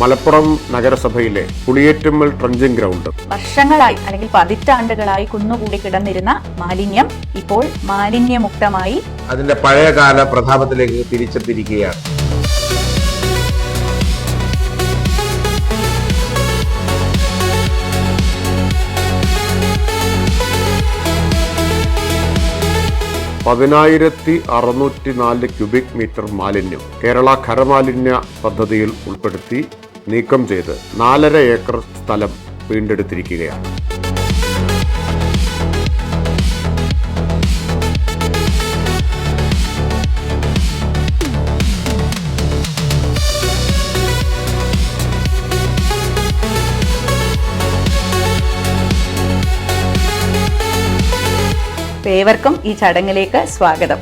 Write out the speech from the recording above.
മലപ്പുറം നഗരസഭയിലെ പുളിയേറ്റുമ്മൽ trenching ground. വർഷങ്ങളായി അല്ലെങ്കിൽ പതിറ്റാണ്ടുകളായി കുന്നുകൂടി കിടന്നിരുന്ന മാലിന്യം ഇപ്പോൾ മാലിന്യമുക്തമായി. അതിന്റെ പഴയകാല പ്രതാപത്തിലേക്ക് തിരിച്ചെത്തിയിരിക്കുകയാണ്. പതിനായിരത്തി അറുന്നൂറ്റി നാല് ക്യൂബിക് മീറ്റർ മാലിന്യം കേരള ഖരമാലിന്യ പദ്ധതിയിൽ ഉൾപ്പെടുത്തി നീക്കം ചെയ്ത് നാലര ഏക്കർ സ്ഥലം വീണ്ടെടുത്തിരിക്കുകയാണ്. ഏവർക്കും ഈ ചടങ്ങിലേക്ക് സ്വാഗതം.